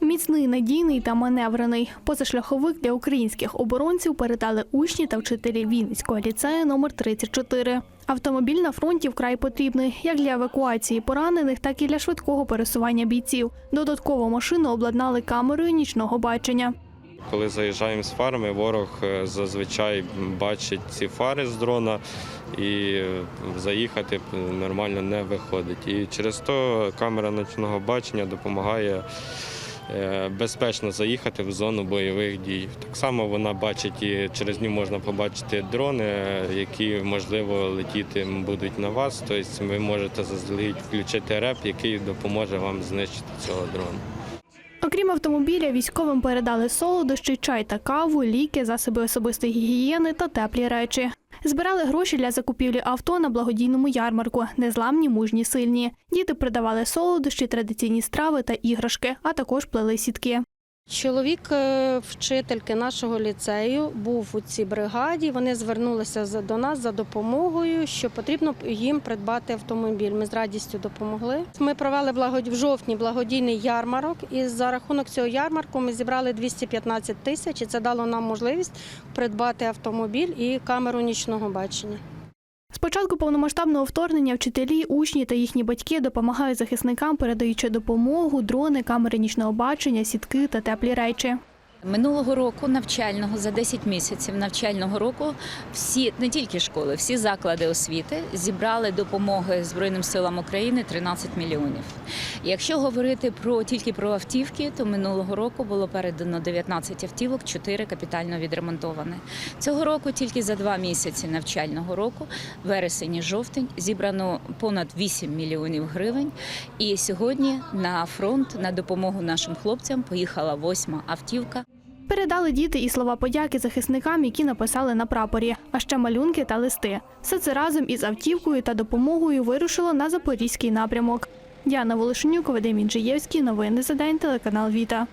Міцний, надійний та маневрений. Позашляховик для українських оборонців передали учні та вчителі Вінницького ліцею номер 34. Автомобіль на фронті вкрай потрібний як для евакуації поранених, так і для швидкого пересування бійців. Додатково машину обладнали камерою нічного бачення. Коли заїжджаємо з фарми, ворог е, зазвичай бачить ці фари з дрона і е, заїхати нормально не виходить. І через то камера ночного бачення допомагає е, безпечно заїхати в зону бойових дій. Так само вона бачить і через нього можна побачити дрони, е, які можливо летіти будуть на вас. Тобто ви можете заздалегідь включити реп, який допоможе вам знищити цього дрона. Окрім автомобіля, військовим передали солодощі, чай та каву, ліки, засоби особистої гігієни та теплі речі. Збирали гроші для закупівлі авто на благодійному ярмарку Незламні, мужні, сильні. Діти продавали солодощі, традиційні страви та іграшки, а також плели сітки. Чоловік е, вчительки нашого ліцею був у цій бригаді. Вони звернулися до нас за допомогою, що потрібно їм придбати автомобіль. Ми з радістю допомогли. Ми провели в жовтні благодійний ярмарок, і за рахунок цього ярмарку ми зібрали 215 тисяч, і це дало нам можливість придбати автомобіль і камеру нічного бачення. З початку повномасштабного вторгнення вчителі, учні та їхні батьки допомагають захисникам, передаючи допомогу, дрони, камери нічного бачення, сітки та теплі речі. Минулого року навчального за 10 місяців навчального року всі не тільки школи, всі заклади освіти зібрали допомоги Збройним силам України 13 мільйонів. Якщо говорити про тільки про автівки, то минулого року було передано 19 автівок, 4 капітально відремонтовані. Цього року тільки за два місяці навчального року, вересень і жовтень, зібрано понад 8 мільйонів гривень. І сьогодні на фронт на допомогу нашим хлопцям поїхала восьма автівка. Передали діти і слова подяки захисникам, які написали на прапорі, а ще малюнки та листи. Все це разом із автівкою та допомогою вирушило на запорізький напрямок. Діана Волошенюк, Вадим Інжиєвський. Новини за день. Телеканал Віта.